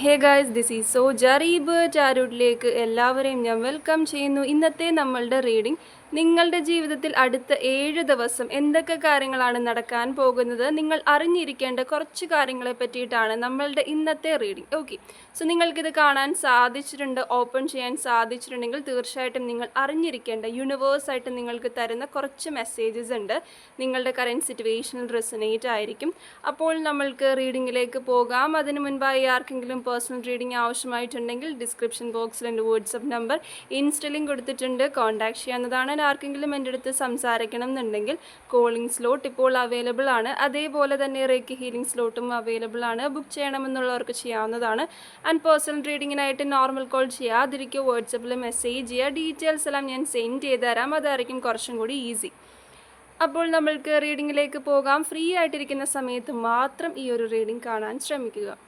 Hey guys this is so Jareeb ചാരൂട്ടിലേക്ക് എല്ലാവരെയും ഞാൻ welcome ചെയ്യുന്നു. ഇന്നത്തെ നമ്മളുടെ റീഡിംഗ് നിങ്ങളുടെ ജീവിതത്തിൽ അടുത്ത ഏഴ് ദിവസം എന്തൊക്കെ കാര്യങ്ങളാണ് നടക്കാൻ പോകുന്നത്? നിങ്ങൾ അറിഞ്ഞിരിക്കേണ്ട കുറച്ച് കാര്യങ്ങളെ പറ്റിയിട്ടാണ് നമ്മളുടെ ഇന്നത്തെ റീഡിംഗ്. ഓക്കെ സോ നിങ്ങൾക്കിത് കാണാൻ സാധിച്ചിട്ടുണ്ട് ഓപ്പൺ ചെയ്യാൻ സാധിച്ചിട്ടുണ്ടെങ്കിൽ തീർച്ചയായിട്ടും നിങ്ങൾ അറിഞ്ഞിരിക്കേണ്ട യൂണിവേഴ്സായിട്ട് നിങ്ങൾക്ക് തരുന്ന കുറച്ച് മെസ്സേജസ് ഉണ്ട്. നിങ്ങളുടെ കറന്റ് സിറ്റുവേഷനിൽ റെസനേറ്റ് ആയിരിക്കും. അപ്പോൾ നമ്മൾക്ക് റീഡിങ്ങിലേക്ക് പോകാം. അതിന് മുൻപായി ആർക്കെങ്കിലും പേഴ്സണൽ റീഡിംഗ് ആവശ്യമായിട്ടുണ്ടെങ്കിൽ ഡിസ്ക്രിപ്ഷൻ ബോക്സിൽ എന്റെ വാട്സപ്പ് നമ്പർ ഇൻസ്റ്റലിംഗ് കൊടുത്തിട്ടുണ്ട്. കോൺടാക്ട് ചെയ്യാവുന്നതാണ്. ആർക്കെങ്കിലും എന്റെ അടുത്ത് സംസാരിക്കണം എന്നുണ്ടെങ്കിൽ കോളിംഗ് സ്ലോട്ട് ഇപ്പോൾ അവൈലബിൾ ആണ്. അതേപോലെ തന്നെ റേക്ക് ഹീലിംഗ് സ്ലോട്ടും അവൈലബിൾ ആണ്. ബുക്ക് ചെയ്യണമെന്നുള്ളവർക്ക് ചെയ്യാവുന്നതാണ്. ആൻഡ് പേഴ്സണൽ റീഡിങ്ങിനായിട്ട് നോർമൽ കോൾ ചെയ്യാതിരിക്കുക. വാട്സപ്പിൽ മെസ്സേജ് ചെയ്യുക. ഡീറ്റെയിൽസ് എല്ലാം ഞാൻ സെൻഡ് ചെയ്ത് തരാം. അതായിരിക്കും കുറച്ചും കൂടി ഈസി അപ്പോൾ നമ്മൾക്ക് റീഡിങ്ങിലേക്ക് പോകാം. ഫ്രീ ആയിട്ടിരിക്കുന്ന സമയത്ത് മാത്രം ഈ ഒരു റീഡിംഗ് കാണാൻ ശ്രമിക്കുക.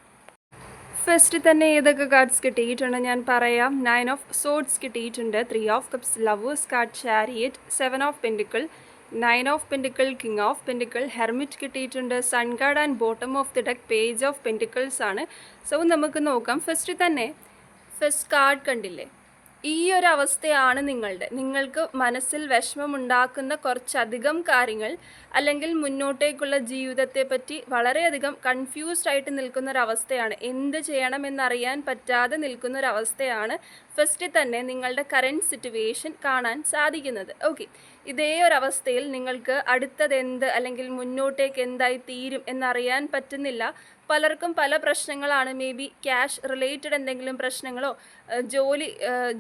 ഫസ്റ്റ് തന്നെ ഏതൊക്കെ കാർഡ്സ് കിട്ടിയിട്ടുണ്ട് ഞാൻ പറയാം. നയൻ ഓഫ് സോഡ്സ് കിട്ടിയിട്ടുണ്ട് three of cups lovers card chariot seven of pentacles nine of pentacles king of pentacles hermit കിട്ടിയിട്ടുണ്ട് sun card and bottom of the deck page of pentacles ആണ്. So നമുക്ക് നോക്കാം first തന്നെ first card കണ്ടില്ലേ? ഈ ഒരു അവസ്ഥയാണ് നിങ്ങളുടെ. നിങ്ങൾക്ക് മനസ്സിൽ വിഷമമുണ്ടാക്കുന്ന കുറച്ചധികം കാര്യങ്ങൾ അല്ലെങ്കിൽ മുന്നോട്ടേക്കുള്ള ജീവിതത്തെ പറ്റി വളരെയധികം കൺഫ്യൂസ്ഡ് ആയിട്ട് നിൽക്കുന്ന ഒരു അവസ്ഥയാണ് എന്ത് ചെയ്യണമെന്നറിയാൻ പറ്റാതെ നിൽക്കുന്ന ഒരു അവസ്ഥയാണ് ഫസ്റ്റ് തന്നെ നിങ്ങളുടെ കറന്റ് സിറ്റുവേഷൻ കാണാൻ സാധിക്കുന്നത്. ഓക്കെ ഇതേ അവസ്ഥയിൽ നിങ്ങൾക്ക് അടുത്തത് എന്ത് അല്ലെങ്കിൽ മുന്നോട്ടേക്ക് എന്തായി തീരും എന്നറിയാൻ പറ്റുന്നില്ല. പലർക്കും പല പ്രശ്നങ്ങളാണ്. മേ ബി ക്യാഷ് റിലേറ്റഡ് എന്തെങ്കിലും പ്രശ്നങ്ങളോ ജോലി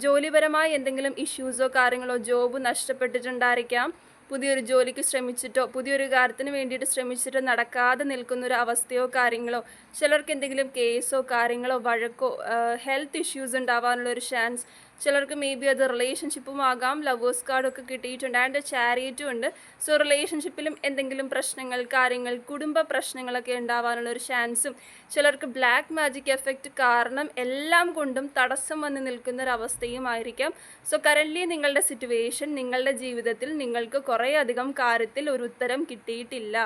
ജോലിപരമായ എന്തെങ്കിലും ഇഷ്യൂസോ കാര്യങ്ങളോ ജോബ് നഷ്ടപ്പെട്ടിട്ടുണ്ടായിരിക്കാം. പുതിയൊരു ജോലിക്ക് ശ്രമിച്ചിട്ടോ പുതിയൊരു കാര്യത്തിന് വേണ്ടിയിട്ട് ശ്രമിച്ചിട്ടോ നടക്കാതെ നിൽക്കുന്ന ഒരു അവസ്ഥയോ കാര്യങ്ങളോ ചിലർക്ക് എന്തെങ്കിലും കേസോ കാര്യങ്ങളോ വഴക്കോ ഹെൽത്ത് ഇഷ്യൂസ് ഉണ്ടാവാനുള്ള ഒരു ചാൻസ് ചിലർക്ക് മേ ബി അത് റിലേഷൻഷിപ്പും ആകാം ലവേഴ്സ് കാർഡൊക്കെ കിട്ടിയിട്ടുണ്ട് ആൻഡ് ചാരിറ്റും ഉണ്ട്. സോ റിലേഷൻഷിപ്പിലും എന്തെങ്കിലും പ്രശ്നങ്ങൾ കാര്യങ്ങൾ കുടുംബ പ്രശ്നങ്ങളൊക്കെ ഉണ്ടാവാനുള്ള ഒരു ചാൻസും ചിലർക്ക് ബ്ലാക്ക് മാജിക് എഫക്റ്റ് കാരണം എല്ലാം കൊണ്ടും തടസ്സം വന്ന് നിൽക്കുന്ന ഒരു അവസ്ഥയും ആയിരിക്കാം. സോ കറന്റ്ലി നിങ്ങളുടെ സിറ്റുവേഷൻ നിങ്ങളുടെ ജീവിതത്തിൽ നിങ്ങൾക്ക് കുറേയധികം കാര്യത്തിൽ ഒരു ഉത്തരം കിട്ടിയിട്ടില്ല.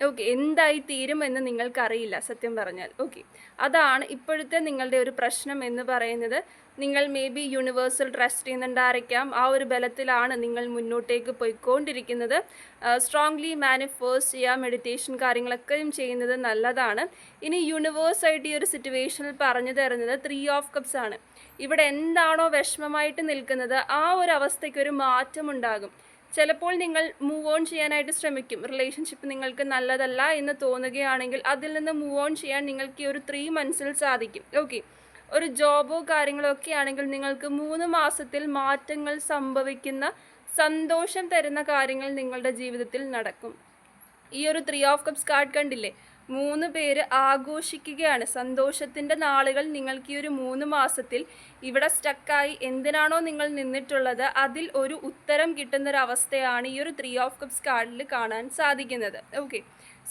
ഓക്കെ എന്തായി തീരുമെന്ന് നിങ്ങൾക്കറിയില്ല സത്യം പറഞ്ഞാൽ. ഓക്കെ അതാണ് ഇപ്പോഴത്തെ നിങ്ങളുടെ ഒരു പ്രശ്നം എന്ന് പറയുന്നത്. നിങ്ങൾ മേ ബി യൂണിവേഴ്സൽ ട്രസ്റ്റ് ചെയ്യുന്നുണ്ടായിരിക്കാം ആ ഒരു ബലത്തിലാണ് നിങ്ങൾ മുന്നോട്ടേക്ക് പോയിക്കൊണ്ടിരിക്കുന്നത്. സ്ട്രോങ്ലി മാനിഫേഴ്സ് ചെയ്യുക മെഡിറ്റേഷൻ കാര്യങ്ങളൊക്കെയും ചെയ്യുന്നത് നല്ലതാണ്. ഇനി യൂണിവേഴ്സായിട്ട് ഈ ഒരു സിറ്റുവേഷനിൽ പറഞ്ഞു തരുന്നത് ത്രീ ഓഫ് കപ്സ് ആണ്. ഇവിടെ എന്താണോ വിഷമമായിട്ട് നിൽക്കുന്നത് ആ ഒരു അവസ്ഥയ്ക്ക് ഒരു മാറ്റമുണ്ടാകും ചിലപ്പോൾ നിങ്ങൾ മൂവ് ഓൺ ചെയ്യാനായിട്ട് ശ്രമിക്കും. റിലേഷൻഷിപ്പ് നിങ്ങൾക്ക് നല്ലതല്ല എന്ന് തോന്നുകയാണെങ്കിൽ അതിൽ നിന്ന് മൂവ് ഓൺ ചെയ്യാൻ നിങ്ങൾക്ക് ഈ ഒരു ത്രീ മന്ത്സിൽ സാധിക്കും. ഓക്കെ ഒരു ജോബോ കാര്യങ്ങളോ ഒക്കെ ആണെങ്കിൽ നിങ്ങൾക്ക് മൂന്ന് മാസത്തിൽ മാറ്റങ്ങൾ സംഭവിക്കുന്ന സന്തോഷം തരുന്ന കാര്യങ്ങൾ നിങ്ങളുടെ ജീവിതത്തിൽ നടക്കും. ഈ ഒരു ത്രീ ഓഫ് കപ്സ് കാർഡ് കണ്ടില്ലേ? മൂന്ന് പേര് ആഘോഷിക്കുകയാണ്. സന്തോഷത്തിന്റെ നാളുകൾ നിങ്ങൾക്ക് ഈ ഒരു മൂന്ന് മാസത്തിൽ ഇവിടെ സ്റ്റക്കായി എന്തിനാണോ നിങ്ങൾ നിന്നിട്ടുള്ളത്? അതിൽ ഒരു ഉത്തരം കിട്ടുന്നൊരവസ്ഥയാണ് ഈ ഒരു ത്രീ ഓഫ് കപ്സ് കാർഡിൽ കാണാൻ സാധിക്കുന്നത്. ഓക്കെ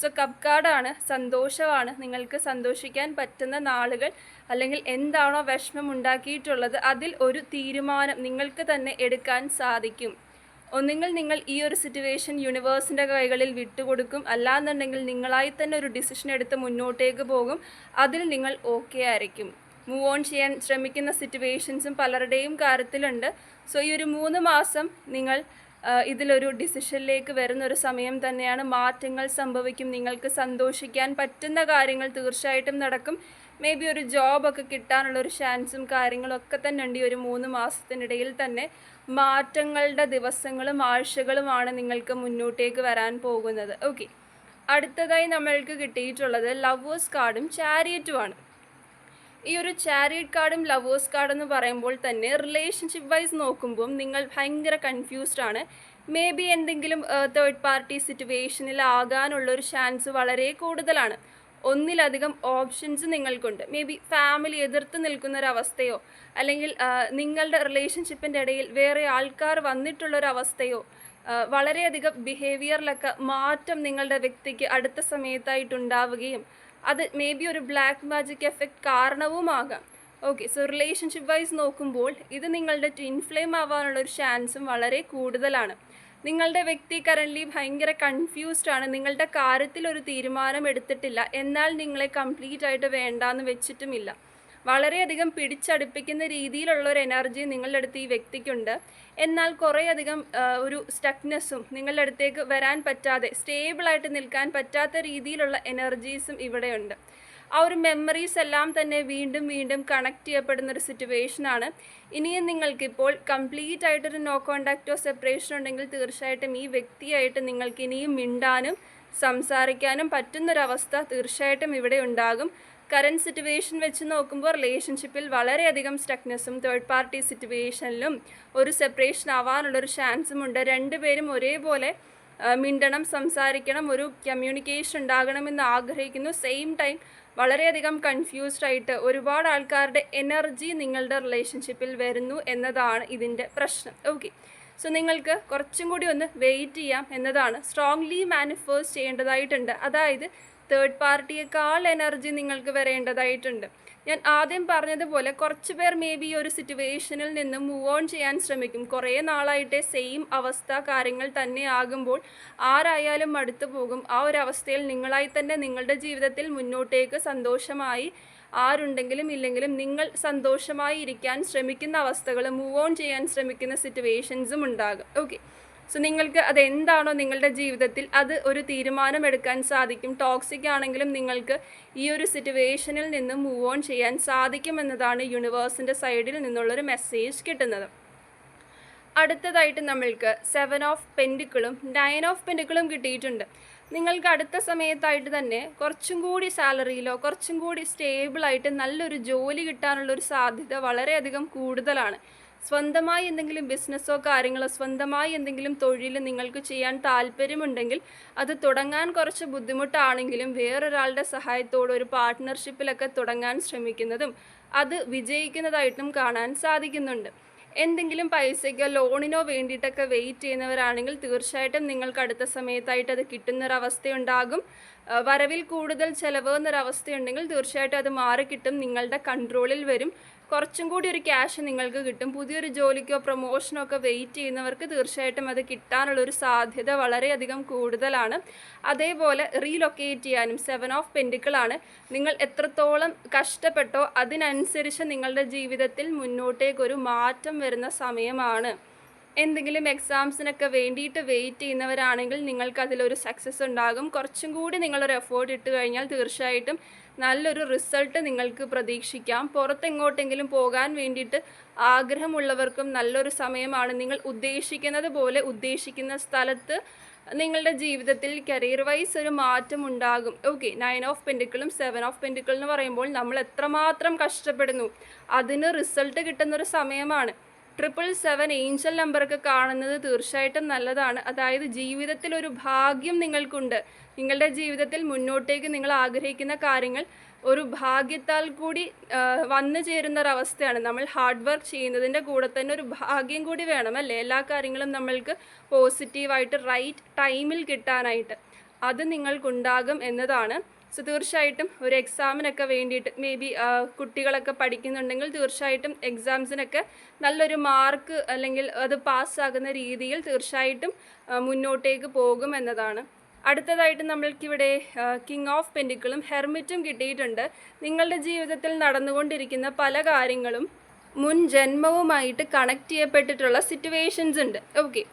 സോ കപ്പ് കാർഡാണ് സന്തോഷമാണ് നിങ്ങൾക്ക് സന്തോഷിക്കാൻ പറ്റുന്ന നാളുകൾ അല്ലെങ്കിൽ എന്താണോ വിഷമം ഉണ്ടാക്കിയിട്ടുള്ളത് അതിൽ ഒരു തീരുമാനം നിങ്ങൾക്ക് തന്നെ എടുക്കാൻ സാധിക്കും. ഒന്നുകിൽ നിങ്ങൾ ഈ ഒരു സിറ്റുവേഷൻ യൂണിവേഴ്സിന്റെ കൈകളിൽ വിട്ടുകൊടുക്കും. അല്ലാന്നുണ്ടെങ്കിൽ നിങ്ങളായി തന്നെ ഒരു ഡിസിഷൻ എടുത്ത് മുന്നോട്ടേക്ക് പോകും. അതിൽ നിങ്ങൾ ഓക്കെ ആയിരിക്കും. മൂവ് ഓൺ ചെയ്യാൻ ശ്രമിക്കുന്ന സിറ്റുവേഷൻസും പലരുടെയും കാര്യത്തിലുണ്ട്. സോ ഈ ഒരു മൂന്ന് മാസം നിങ്ങൾ ഇതിലൊരു ഡിസിഷനിലേക്ക് വരുന്ന ഒരു സമയം തന്നെയാണ് മാറ്റങ്ങൾ സംഭവിക്കും നിങ്ങൾക്ക് സന്തോഷിക്കാൻ പറ്റുന്ന കാര്യങ്ങൾ തീർച്ചയായിട്ടും നടക്കും. മേ ബി ഒരു ജോബൊക്കെ കിട്ടാനുള്ള ഒരു ചാൻസും കാര്യങ്ങളും ഒക്കെ തന്നെ ഉണ്ട് ഈ ഒരു മൂന്ന് മാസത്തിനിടയിൽ തന്നെ. മാറ്റങ്ങളുടെ ദിവസങ്ങളും ആഴ്ചകളുമാണ് നിങ്ങൾക്ക് മുന്നോട്ടേക്ക് വരാൻ പോകുന്നത്. ഓക്കെ അടുത്തതായി നമ്മൾക്ക് കിട്ടിയിട്ടുള്ളത് ലവേഴ്സ് കാർഡും ചാരിയറ്റുമാണ് ഈ ഒരു ചാരിറ്റ് കാർഡും ലവേഴ്സ് കാർഡ് എന്ന് പറയുമ്പോൾ തന്നെ റിലേഷൻഷിപ്പ് വൈസ് നോക്കുമ്പോൾ നിങ്ങൾ ഭയങ്കര കൺഫ്യൂസ്ഡ് ആണ്. മേ ബി എന്തെങ്കിലും തേർഡ് പാർട്ടി സിറ്റുവേഷനിൽ ആകാനുള്ള ഒരു ചാൻസ് വളരെ കൂടുതലാണ്. ഒന്നിലധികം ഓപ്ഷൻസ് നിങ്ങൾക്കുണ്ട്. മേ ബി ഫാമിലി എതിർത്ത് നിൽക്കുന്ന ഒരു അവസ്ഥയോ അല്ലെങ്കിൽ നിങ്ങളുടെ റിലേഷൻഷിപ്പിന്റെ ഇടയിൽ വേറെ ആൾക്കാർ വന്നിട്ടുള്ളൊരവസ്ഥയോ വളരെയധികം ബിഹേവിയറിലൊക്കെ മാറ്റം നിങ്ങളുടെ വ്യക്തിക്ക് അടുത്ത സമയത്തായിട്ടുണ്ടാവുകയും അത് മേ ബി ഒരു ബ്ലാക്ക് മാജിക് എഫക്റ്റ് കാരണവുമാകാം. ഓക്കെ സോ റിലേഷൻഷിപ്പ് വൈസ് നോക്കുമ്പോൾ ഇത് നിങ്ങളുടെ ട്വിൻ ഫ്ലെയിം ആവാനുള്ള ഒരു ചാൻസും വളരെ കൂടുതലാണ്. നിങ്ങളുടെ വ്യക്തി കറന്റ്ലി ഭയങ്കര കൺഫ്യൂസ്ഡ് ആണ്. നിങ്ങളുടെ കാര്യത്തിൽ ഒരു തീരുമാനം എടുത്തിട്ടില്ല. എന്നാൽ നിങ്ങളെ കംപ്ലീറ്റ് ആയിട്ട് വേണ്ടാന്ന് വെച്ചിട്ടുമില്ല. വളരെയധികം പിടിച്ചടുപ്പിക്കുന്ന രീതിയിലുള്ള ഒരു എനർജി നിങ്ങളുടെ അടുത്ത് ഈ വ്യക്തിക്കുണ്ട്. എന്നാൽ കുറേയധികം ഒരു സ്റ്റക്നെസ്സും നിങ്ങളുടെ അടുത്തേക്ക് വരാൻ പറ്റാതെ സ്റ്റേബിളായിട്ട് നിൽക്കാൻ പറ്റാത്ത രീതിയിലുള്ള എനർജീസും ഇവിടെയുണ്ട്. ആ ഒരു മെമ്മറീസ് എല്ലാം തന്നെ വീണ്ടും വീണ്ടും കണക്ട് ചെയ്യപ്പെടുന്ന ഒരു സിറ്റുവേഷനാണ് ഇനിയും നിങ്ങൾക്കിപ്പോൾ കംപ്ലീറ്റ് ആയിട്ടൊരു നോ കോണ്ടാക്റ്റോ സെപ്പറേഷൻ ഉണ്ടെങ്കിൽ തീർച്ചയായിട്ടും ഈ വ്യക്തിയായിട്ട് നിങ്ങൾക്ക് ഇനിയും മിണ്ടാനും സംസാരിക്കാനും പറ്റുന്നൊരവസ്ഥ തീർച്ചയായിട്ടും ഇവിടെ ഉണ്ടാകും. കറന്റ് സിറ്റുവേഷൻ വെച്ച് നോക്കുമ്പോൾ റിലേഷൻഷിപ്പിൽ വളരെയധികം സ്റ്റക്നെസ്സും തേർഡ് പാർട്ടി സിറ്റുവേഷനിലും ഒരു സെപ്പറേഷൻ ആവാനുള്ളൊരു ചാൻസും ഉണ്ട്. രണ്ടുപേരും ഒരേപോലെ മിണ്ടണം സംസാരിക്കണം ഒരു കമ്മ്യൂണിക്കേഷൻ ഉണ്ടാകണമെന്ന് ആഗ്രഹിക്കുന്നു. സെയിം ടൈം വളരെയധികം കൺഫ്യൂസ്ഡ് ആയിട്ട് ഒരുപാട് ആൾക്കാരുടെ എനർജി നിങ്ങളുടെ റിലേഷൻഷിപ്പിൽ വരുന്നു എന്നതാണ് ഇതിന്റെ പ്രശ്നം. ഓക്കെ സോ നിങ്ങൾക്ക് കുറച്ചും കൂടി ഒന്ന് വെയിറ്റ് ചെയ്യാം എന്നതാണ്. സ്ട്രോങ്ലി മാനിഫേഴ്സ് ചെയ്യേണ്ടതായിട്ടുണ്ട്. അതായത് തേർഡ് പാർട്ടിയേക്കാൾ എനർജി നിങ്ങൾക്ക് വരേണ്ടതായിട്ടുണ്ട്. ഞാൻ ആദ്യം പറഞ്ഞതുപോലെ കുറച്ച് പേർ മേ ബി ഒരു സിറ്റുവേഷനിൽ നിന്ന് മൂവ് ഓൺ ചെയ്യാൻ ശ്രമിക്കും. കുറേ നാളായിട്ട് സെയിം അവസ്ഥ കാര്യങ്ങൾ തന്നെ ആകുമ്പോൾ ആരായാലും അടുത്തു പോകും. ആ ഒരു അവസ്ഥയിൽ നിങ്ങളായി തന്നെ നിങ്ങളുടെ ജീവിതത്തിൽ മുന്നോട്ടേക്ക് സന്തോഷമായി ആരുണ്ടെങ്കിലും ഇല്ലെങ്കിലും നിങ്ങൾ സന്തോഷമായി ഇരിക്കാൻ ശ്രമിക്കുന്ന അവസ്ഥകൾ മൂവ് ഓൺ ചെയ്യാൻ ശ്രമിക്കുന്ന സിറ്റുവേഷൻസും ഉണ്ടാകും. ഓക്കെ സോ നിങ്ങൾക്ക് അതെന്താണോ നിങ്ങളുടെ ജീവിതത്തിൽ അത് ഒരു തീരുമാനമെടുക്കാൻ സാധിക്കും. ടോക്സിക് ആണെങ്കിലും നിങ്ങൾക്ക് ഈ ഒരു സിറ്റുവേഷനിൽ നിന്ന് മൂവ് ഓൺ ചെയ്യാൻ സാധിക്കുമെന്നതാണ് യൂണിവേഴ്സിന്റെ സൈഡിൽ നിന്നുള്ളൊരു മെസ്സേജ് കിട്ടുന്നത്. അടുത്തതായിട്ട് നമ്മൾക്ക് സെവൻ ഓഫ് പെൻഡിക്കിളും നയൻ ഓഫ് പെൻഡിക്കിളും കിട്ടിയിട്ടുണ്ട്. നിങ്ങൾക്ക് അടുത്ത സമയത്തായിട്ട് തന്നെ കുറച്ചും കൂടി സാലറിയിലോ കുറച്ചും കൂടി സ്റ്റേബിളായിട്ട് നല്ലൊരു ജോലി കിട്ടാനുള്ളൊരു സാധ്യത വളരെയധികം കൂടുതലാണ്. സ്വന്തമായി എന്തെങ്കിലും ബിസിനസ്സോ കാര്യങ്ങളോ സ്വന്തമായി എന്തെങ്കിലും തൊഴിൽ നിങ്ങൾക്ക് ചെയ്യാൻ താല്പര്യമുണ്ടെങ്കിൽ അത് തുടങ്ങാൻ കുറച്ച് ബുദ്ധിമുട്ടാണെങ്കിലും വേറൊരാളുടെ സഹായത്തോടെ ഒരു പാർട്ട്ണർഷിപ്പിലൊക്കെ തുടങ്ങാൻ ശ്രമിക്കുന്നതും അത് വിജയിക്കുന്നതായിട്ടും കാണാൻ സാധിക്കുന്നുണ്ട്. എന്തെങ്കിലും പൈസയ്ക്കോ ലോണിനോ വേണ്ടിയിട്ടൊക്കെ വെയിറ്റ് ചെയ്യുന്നവരാണെങ്കിൽ തീർച്ചയായിട്ടും നിങ്ങൾക്ക് അടുത്ത സമയത്തായിട്ട് അത് കിട്ടുന്നൊരവസ്ഥയുണ്ടാകും. വരവിൽ കൂടുതൽ ചിലവ് എന്നൊരവസ്ഥയുണ്ടെങ്കിൽ തീർച്ചയായിട്ടും അത് മാറിക്കിട്ടും നിങ്ങളുടെ കൺട്രോളിൽ വരും. കുറച്ചും കൂടി ഒരു ക്യാഷ് നിങ്ങൾക്ക് കിട്ടും. പുതിയൊരു ജോലിക്കോ പ്രൊമോഷനോ ഒക്കെ വെയിറ്റ് ചെയ്യുന്നവർക്ക് തീർച്ചയായിട്ടും അത് കിട്ടാനുള്ള ഒരു സാധ്യത വളരെയധികം കൂടുതലാണ്. അതേപോലെ റീലൊക്കേറ്റ് ചെയ്യാനും സെവൻ ഓഫ് പെൻഡിക്കിളാണ് നിങ്ങൾ എത്രത്തോളം കഷ്ടപ്പെട്ടോ അതിനനുസരിച്ച് നിങ്ങളുടെ ജീവിതത്തിൽ മുന്നോട്ടേക്കൊരു മാറ്റം വരുന്ന സമയമാണ്. എന്തെങ്കിലും എക്സാംസിനൊക്കെ വേണ്ടിയിട്ട് വെയിറ്റ് ചെയ്യുന്നവരാണെങ്കിൽ നിങ്ങൾക്ക് അതിലൊരു സക്സസ് ഉണ്ടാകും. കുറച്ചും കൂടി നിങ്ങളൊരു എഫേർട്ട് ഇട്ട് കഴിഞ്ഞാൽ തീർച്ചയായിട്ടും നല്ലൊരു റിസൾട്ട് നിങ്ങൾക്ക് പ്രതീക്ഷിക്കാം. പുറത്തെങ്ങോട്ടെങ്കിലും പോകാൻ വേണ്ടിയിട്ട് ആഗ്രഹമുള്ളവർക്കും നല്ലൊരു സമയമാണ്. നിങ്ങൾ ഉദ്ദേശിക്കുന്നത് പോലെ ഉദ്ദേശിക്കുന്ന സ്ഥലത്ത് നിങ്ങളുടെ ജീവിതത്തിൽ കരിയർ വൈസ് ഒരു മാറ്റം ഉണ്ടാകും. ഓക്കെ നയൻ ഓഫ് പെൻഡിക്കിളും സെവൻ ഓഫ് പെൻഡിക്കിൾ എന്ന് പറയുമ്പോൾ നമ്മൾ എത്രമാത്രം കഷ്ടപ്പെടുന്നു. അതിന് റിസൾട്ട് കിട്ടുന്നൊരു സമയമാണ്. ട്രിപ്പിൾ സെവൻ ഏഞ്ചൽ നമ്പറൊക്കെ കാണുന്നത് തീർച്ചയായിട്ടും നല്ലതാണ്. അതായത് ജീവിതത്തിൽ ഒരു ഭാഗ്യം നിങ്ങൾക്കുണ്ട്. നിങ്ങളുടെ ജീവിതത്തിൽ മുന്നോട്ടേക്ക് നിങ്ങൾ ആഗ്രഹിക്കുന്ന കാര്യങ്ങൾ ഒരു ഭാഗ്യത്താൽ കൂടി വന്നു ചേരുന്ന ഒരവസ്ഥയാണ് നമ്മൾ ഹാർഡ് വർക്ക് ചെയ്യുന്നതിന്റെ കൂടെ തന്നെ ഒരു ഭാഗ്യം കൂടി വേണം അല്ലേ? എല്ലാ കാര്യങ്ങളും നമ്മൾക്ക് പോസിറ്റീവായിട്ട് റൈറ്റ് ടൈമിൽ കിട്ടാനായിട്ട്. അത് നിങ്ങൾക്കുണ്ടാകും എന്നതാണ്. സോ തീർച്ചയായിട്ടും ഒരു എക്സാമിനൊക്കെ വേണ്ടിയിട്ട് മേ ബി കുട്ടികളൊക്കെ പഠിക്കുന്നുണ്ടെങ്കിൽ തീർച്ചയായിട്ടും എക്സാംസിനൊക്കെ നല്ലൊരു മാർക്ക് അല്ലെങ്കിൽ അത് പാസ്സാകുന്ന രീതിയിൽ തീർച്ചയായിട്ടും മുന്നോട്ടേക്ക് പോകും എന്നതാണ്. അടുത്തതായിട്ട് നമ്മൾക്കിവിടെ കിങ് ഓഫ് പെൻഡിക്കിളും ഹെർമിറ്റും കിട്ടിയിട്ടുണ്ട്. നിങ്ങളുടെ ജീവിതത്തിൽ നടന്നുകൊണ്ടിരിക്കുന്ന പല കാര്യങ്ങളും മുൻ ജന്മവുമായിട്ട് കണക്ട് ചെയ്യപ്പെട്ടിട്ടുള്ള സിറ്റുവേഷൻസ് ഉണ്ട്. ഓക്കെ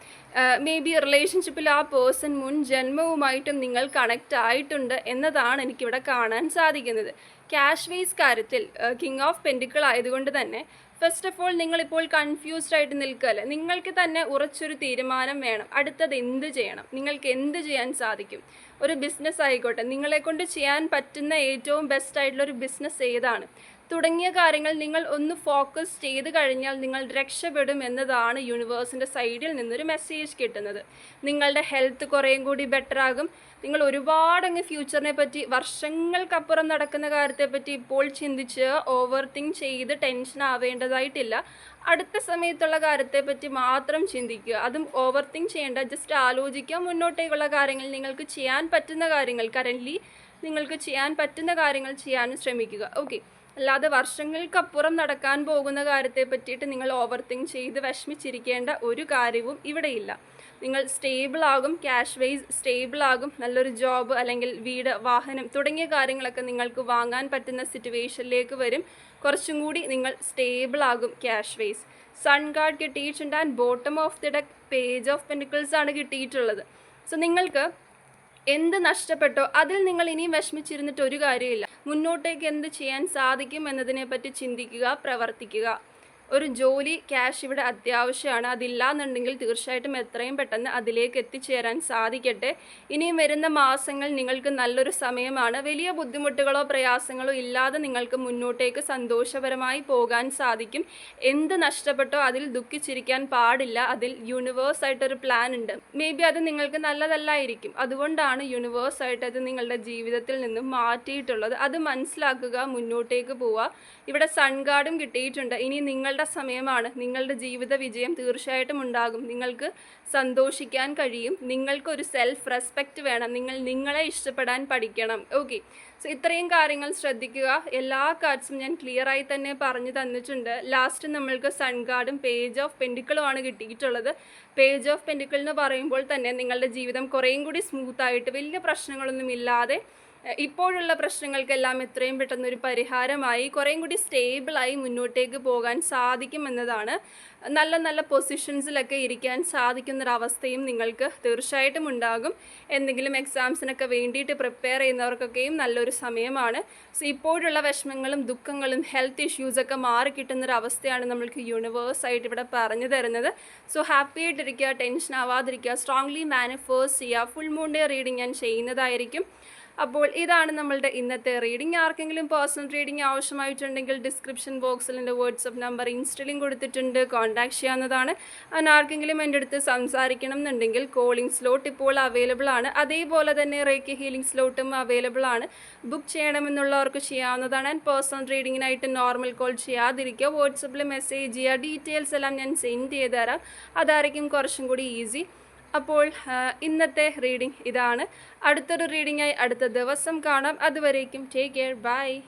മേ ബി റിലേഷൻഷിപ്പിൽ ആ പേഴ്സൺ മുൻ ജന്മവുമായിട്ടും നിങ്ങൾ കണക്റ്റ് ആയിട്ടുണ്ട് എന്നതാണ് എനിക്കിവിടെ കാണാൻ സാധിക്കുന്നത്. ക്യാഷ് വേസ് കാര്യത്തിൽ കിങ് ഓഫ് പെൻഡിക്കിൾ ആയതുകൊണ്ട് തന്നെ ഫസ്റ്റ് ഓഫ് ഓൾ നിങ്ങളിപ്പോൾ കൺഫ്യൂസ്ഡ് ആയിട്ട് നിൽക്കുകയല്ലേ നിങ്ങൾക്ക് തന്നെ ഉറച്ചൊരു തീരുമാനം വേണം. അടുത്തത് എന്ത് ചെയ്യണം? നിങ്ങൾക്ക് എന്ത് ചെയ്യാൻ സാധിക്കും? ഒരു ബിസിനസ് ആയിക്കോട്ടെ. നിങ്ങളെ കൊണ്ട് ചെയ്യാൻ പറ്റുന്ന ഏറ്റവും ബെസ്റ്റ് ആയിട്ടുള്ള ഒരു ബിസിനസ് ഏതാണ്? തുടങ്ങിയ കാര്യങ്ങൾ നിങ്ങൾ ഒന്ന് ഫോക്കസ് ചെയ്ത് കഴിഞ്ഞാൽ നിങ്ങൾ രക്ഷപ്പെടും എന്നതാണ് യൂണിവേഴ്സിന്റെ സൈഡിൽ നിന്നൊരു മെസ്സേജ് കിട്ടുന്നത്. നിങ്ങളുടെ ഹെൽത്ത് കുറേയും കൂടി ബെറ്റർ ആകും. നിങ്ങൾ ഒരുപാട് അങ്ങ് ഫ്യൂച്ചറിനെ പറ്റി വർഷങ്ങൾക്കപ്പുറം നടക്കുന്ന കാര്യത്തെപ്പറ്റി ഇപ്പോൾ ചിന്തിച്ച് ഓവർ തിങ്ക് ചെയ്ത് ടെൻഷൻ ആവേണ്ടതായിട്ടില്ല. അടുത്ത സമയത്തുള്ള കാര്യത്തെപ്പറ്റി മാത്രം ചിന്തിക്കുക. അതും ഓവർ തിങ്ക് ചെയ്യേണ്ട ജസ്റ്റ് ആലോചിക്കുക. മുന്നോട്ടേക്കുള്ള കാര്യങ്ങൾ നിങ്ങൾക്ക് ചെയ്യാൻ പറ്റുന്ന കാര്യങ്ങൾ കറന്റ്ലി നിങ്ങൾക്ക് ചെയ്യാൻ പറ്റുന്ന കാര്യങ്ങൾ ചെയ്യാനും ശ്രമിക്കുക. ഓക്കെ അല്ലാതെ വർഷങ്ങൾക്കപ്പുറം നടക്കാൻ പോകുന്ന കാര്യത്തെ പറ്റിയിട്ട് നിങ്ങൾ ഓവർ തിങ്ക് ചെയ്ത് വിഷമിച്ചിരിക്കേണ്ട ഒരു കാര്യവും ഇവിടെയില്ല. നിങ്ങൾ സ്റ്റേബിൾ ആകും ക്യാഷ് വൈസ് സ്റ്റേബിൾ ആകും നല്ലൊരു ജോബ് അല്ലെങ്കിൽ വീട് വാഹനം തുടങ്ങിയ കാര്യങ്ങളൊക്കെ നിങ്ങൾക്ക് വാങ്ങാൻ പറ്റുന്ന സിറ്റുവേഷനിലേക്ക് വരും. കുറച്ചും കൂടി നിങ്ങൾ സ്റ്റേബിൾ ആകും ക്യാഷ് വൈസ് സൺ കാർഡ് കിട്ടിയിട്ടുണ്ട് and bottom of the deck page of pentacles ആണ് കിട്ടിയിട്ടുള്ളത്. സോ നിങ്ങൾക്ക് എന്ത് നഷ്ടപ്പെട്ടോ അതിൽ നിങ്ങൾ ഇനിയും വിഷമിച്ചിരുന്നിട്ട് ഒരു കാര്യമില്ല മുന്നോട്ടേക്ക് എന്ത് ചെയ്യാൻ സാധിക്കും എന്നതിനെ പറ്റി ചിന്തിക്കുക പ്രവർത്തിക്കുക. ഒരു ജോലി ക്യാഷ് ഇവിടെ അത്യാവശ്യമാണ്. അതില്ലാന്നുണ്ടെങ്കിൽ തീർച്ചയായിട്ടും എത്രയും പെട്ടെന്ന് അതിലേക്ക് എത്തിച്ചേരാൻ സാധിക്കട്ടെ. ഇനിയും വരുന്ന മാസങ്ങൾ നിങ്ങൾക്ക് നല്ലൊരു സമയമാണ്. വലിയ ബുദ്ധിമുട്ടുകളോ പ്രയാസങ്ങളോ ഇല്ലാതെ നിങ്ങൾക്ക് മുന്നോട്ടേക്ക് സന്തോഷപരമായി പോകാൻ സാധിക്കും. എന്ത് നഷ്ടപ്പെട്ടോ അതിൽ ദുഃഖിച്ചിരിക്കാൻ പാടില്ല. അതിൽ യൂണിവേഴ്സ് ആയിട്ടൊരു പ്ലാൻ ഉണ്ട്. മേ ബി അത് നിങ്ങൾക്ക് നല്ലതല്ലായിരിക്കും. അതുകൊണ്ടാണ് യൂണിവേഴ്സ് ആയിട്ട് അത് നിങ്ങളുടെ ജീവിതത്തിൽ നിന്നും മാറ്റിയിട്ടുള്ളത്. അത് മനസ്സിലാക്കുക മുന്നോട്ടേക്ക് പോവുക. ഇവിടെ സൺഗാർഡും കിട്ടിയിട്ടുണ്ട്. ഇനി നിങ്ങളുടെ സമയമാണ്. നിങ്ങളുടെ ജീവിത വിജയം തീർച്ചയായിട്ടും ഉണ്ടാകും. നിങ്ങൾക്ക് സന്തോഷിക്കാൻ കഴിയും. നിങ്ങൾക്കൊരു സെൽഫ് റെസ്പെക്റ്റ് വേണം. നിങ്ങൾ നിങ്ങളെ ഇഷ്ടപ്പെടാൻ പഠിക്കണം. ഓക്കെ സോ ഇത്രയും കാര്യങ്ങൾ ശ്രദ്ധിക്കുക. എല്ലാ കാർഡ്സും ഞാൻ ക്ലിയറായി തന്നെ പറഞ്ഞു തന്നിട്ടുണ്ട്. ലാസ്റ്റ് നമ്മൾക്ക് സൺ കാർഡും പേജ് ഓഫ് പെൻഡിക്കിളുമാണ് കിട്ടിയിട്ടുള്ളത്. പേജ് ഓഫ് പെൻഡിക്കിൾ എന്ന് പറയുമ്പോൾ തന്നെ നിങ്ങളുടെ ജീവിതം കുറേയും കൂടി സ്മൂത്തായിട്ട് വലിയ പ്രശ്നങ്ങളൊന്നും ഇല്ലാതെ ഇപ്പോഴുള്ള പ്രശ്നങ്ങൾക്കെല്ലാം എത്രയും പെട്ടെന്ന് ഒരു പരിഹാരമായി കുറേയും കൂടി സ്റ്റേബിളായി മുന്നോട്ടേക്ക് പോകാൻ സാധിക്കുമെന്നതാണ്. നല്ല നല്ല പൊസിഷൻസിലൊക്കെ ഇരിക്കാൻ സാധിക്കുന്നൊരവസ്ഥയും നിങ്ങൾക്ക് തീർച്ചയായിട്ടും ഉണ്ടാകും. എന്തെങ്കിലും എക്സാംസിനൊക്കെ വേണ്ടിയിട്ട് പ്രിപ്പയർ ചെയ്യുന്നവർക്കൊക്കെയും നല്ലൊരു സമയമാണ്. സോ ഇപ്പോഴുള്ള വിഷമങ്ങളും ദുഃഖങ്ങളും ഹെൽത്ത് ഇഷ്യൂസൊക്കെ മാറിക്കിട്ടുന്നൊരവസ്ഥയാണ് നമ്മൾക്ക് യൂണിവേഴ്സായിട്ട് ഇവിടെ പറഞ്ഞു തരുന്നത്. സോ ഹാപ്പി ആയിട്ടിരിക്കുക ടെൻഷൻ ആവാതിരിക്കുക സ്ട്രോങ്ലി മാനിഫേഴ്സ് ചെയ്യുക ഫുൾ മൂൺ ഡേ റീഡിങ് ഞാൻ ചെയ്യുന്നതായിരിക്കും. അപ്പോൾ ഇതാണ് നമ്മളുടെ ഇന്നത്തെ റീഡിംഗ് ആർക്കെങ്കിലും പേഴ്സണൽ റീഡിംഗ് ആവശ്യമായിട്ടുണ്ടെങ്കിൽ ഡിസ്ക്രിപ്ഷൻ ബോക്സിൽ എന്റെ വാട്സപ്പ് നമ്പർ ഇൻസ്റ്റലിൽ കൊടുത്തിട്ടുണ്ട്. കോൺടാക്ട് ചെയ്യാവുന്നതാണ്. അങ്ങനെ ആർക്കെങ്കിലും എന്റെ അടുത്ത് സംസാരിക്കണം എന്നുണ്ടെങ്കിൽ കോളിംഗ് സ്ലോട്ട് ഇപ്പോൾ അവൈലബിൾ ആണ്. അതേപോലെ തന്നെ റേക്ക് ഹീലിംഗ് സ്ലോട്ടും അവൈലബിൾ ആണ്. ബുക്ക് ചെയ്യണമെന്നുള്ളവർക്ക് ചെയ്യാവുന്നതാണ്. ആൻഡ് പേഴ്സണൽ റീഡിങ്ങിനായിട്ട് നോർമൽ കോൾ ചെയ്യാതിരിക്കുക. വാട്സപ്പിൽ മെസ്സേജ് ചെയ്യുക. ഡീറ്റെയിൽസ് എല്ലാം ഞാൻ സെൻഡ് ചെയ്ത് തരാം അതായിരിക്കും കുറച്ചും കൂടി ഈസി അപ്പോൾ ഇന്നത്തെ റീഡിംഗ് ഇതാണ്. അടുത്തൊരു റീഡിംഗായി അടുത്ത ദിവസം കാണാം. അതുവരേക്കും ടേക്ക് കെയർ ബൈ